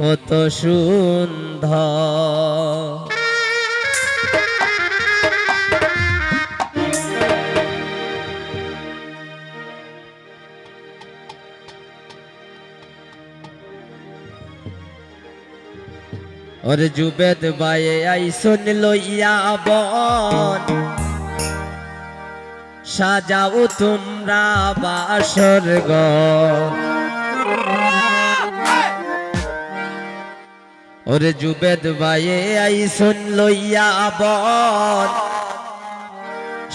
কত সুন্দর। ওরে জুবেদ বায়ে আইসন লইয়া বন। সাজাও তোমরা বাসর ঘর। ওরে জুবেদ বায়ে আইসন লইয়া বন।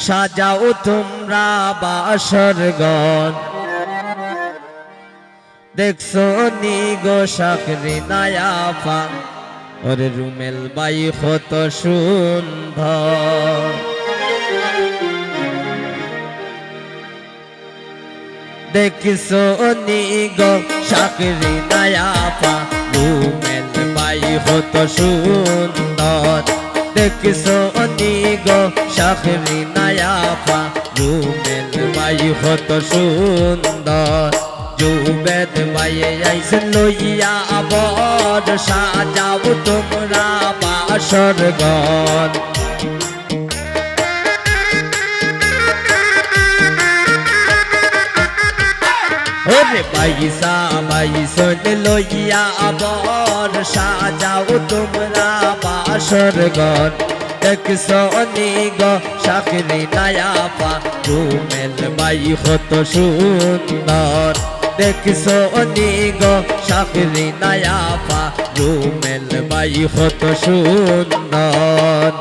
সাজাও তোমরা বাসর ঘর দেখছ নি গো সাকরি নায়াফা ওরে রুমেল বাই কত সুন্দর। দেখিছো নি গো সাকরি নায়াফা রুমেল কত সুন্দর। দেখিছো নি গো সাকরি নায়াফা রুমেল বাই কত সুন্দর। জুবেদ আইসেন লইয়া আবর, সাজাও তোমরা বাসর গন বাইসা বাইসন লইয়া আবর সাজাও তোমরা বাসর গন দেখছ নিগ সাকরি নায়াপা রুমেল বাই কত সুন্দর দেখছ নিগ সাকরি নায়াপা রুমেল বাই কত সুন্দর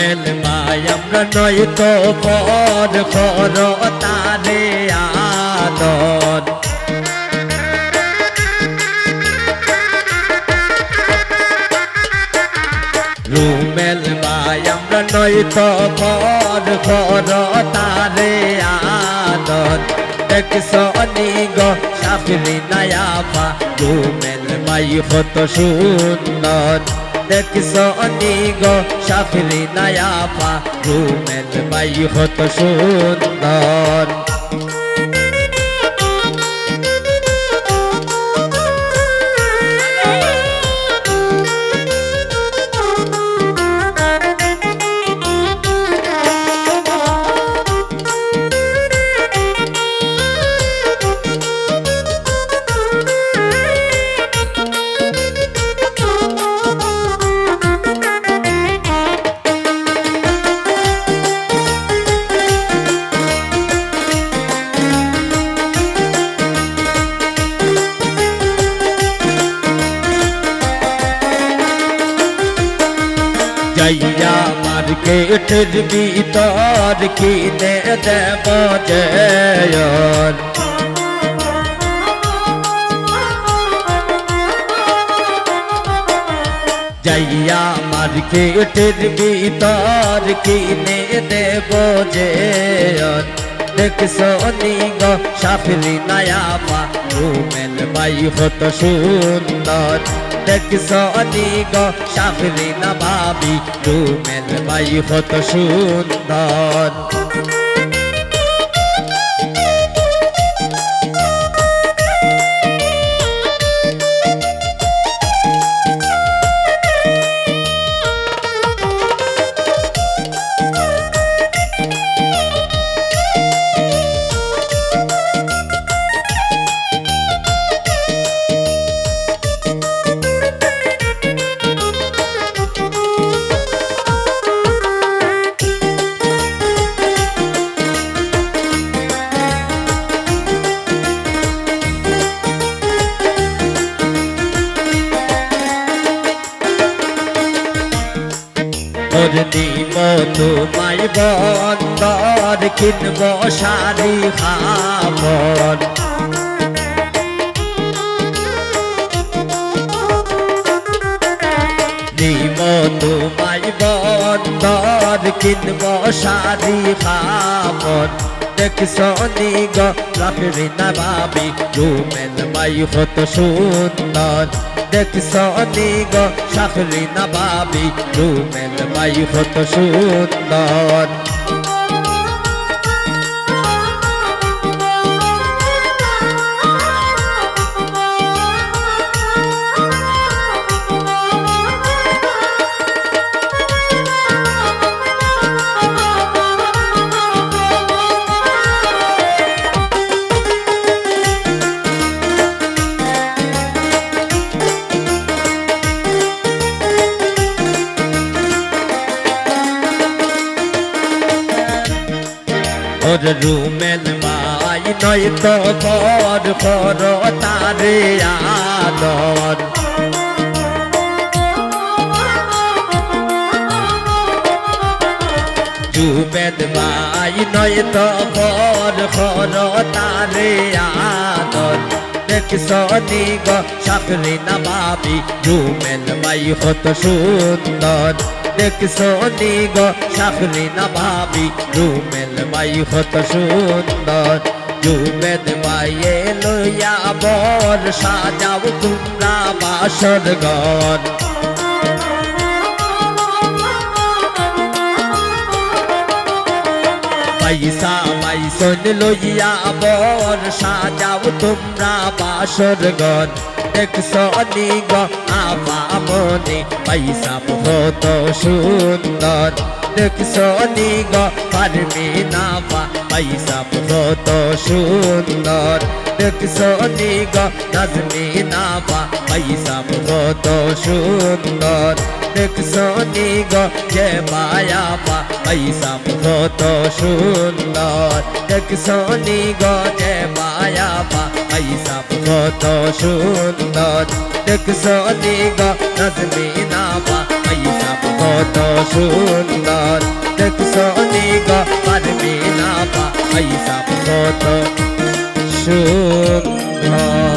রুমেল মাই আমরা নয় তো পর খর তারে আদর। রুমেল মাই আমরা নয় তো পর খর তারে আদর। দেখছ নিগ সাফরি নায়াফা রুমেল সুন্দর। দেখছ নিগ সাফরি নায়াফা রুমেল বাই হত সুন্দর মার্কেটের ভিতর কিনে দেব জয়ন যাইয়া মার্কেটের ভিতর কিনে দেব জয়ন দেখছ নিগ সাফলি নায়াপা রুমেন বাই হত সুন্দর। দেখছ নিগ সাফলি না ভাবি রুমেন বাই হত সুন্দর। তোমায় বন্দর কিনব শাড়ি খাবন নিম তোমায় বন্দর কিনব শাড়ি খাবর দেখছ গ রাফিরি না ভাবি রুমেল মাই হত সুন্দর। দেখছ গ শাখরি না ভাবি রুমেল মাই হত সুন্দর। ওর রুমেল মাই নয় তো বর কর তারে আদর। জুবেদ মাই নয় তো বর কর তারে আদর। দেখছ নিগ সাকরি না ভাবি রুমেল মাই কত সুন্দর। দেখছ নিগ সাকরি না ভাবি, রুমেল মাই কত সুন্দর। জুবেদ মাইয়ে লইয়া বর সাজাও তোমরা বাসর ঘর। পয়সা মাইসন লইয়া বর সাজাও তোমরা বাসর গন দেখছ নিগ আবা মনে পয়সা বহুত সুন্দর। দেখছ নিগ পারবে না বা পয়সা বহুত সুন্দর। দেখছ নিগ নাজমে না বা পয়সা বহুত সুন্দর। দেখছ নিগ যে মায়া বা পয়সা কত সুন্দর। দেখছ নিগ যে মায়া বা পয়সা কত সুন্দর দেখছ নিগ নজমি না বা পয়সা কত সুন্দর দেখছ নিগ পারবি না বা পয়সা কত সুন্দর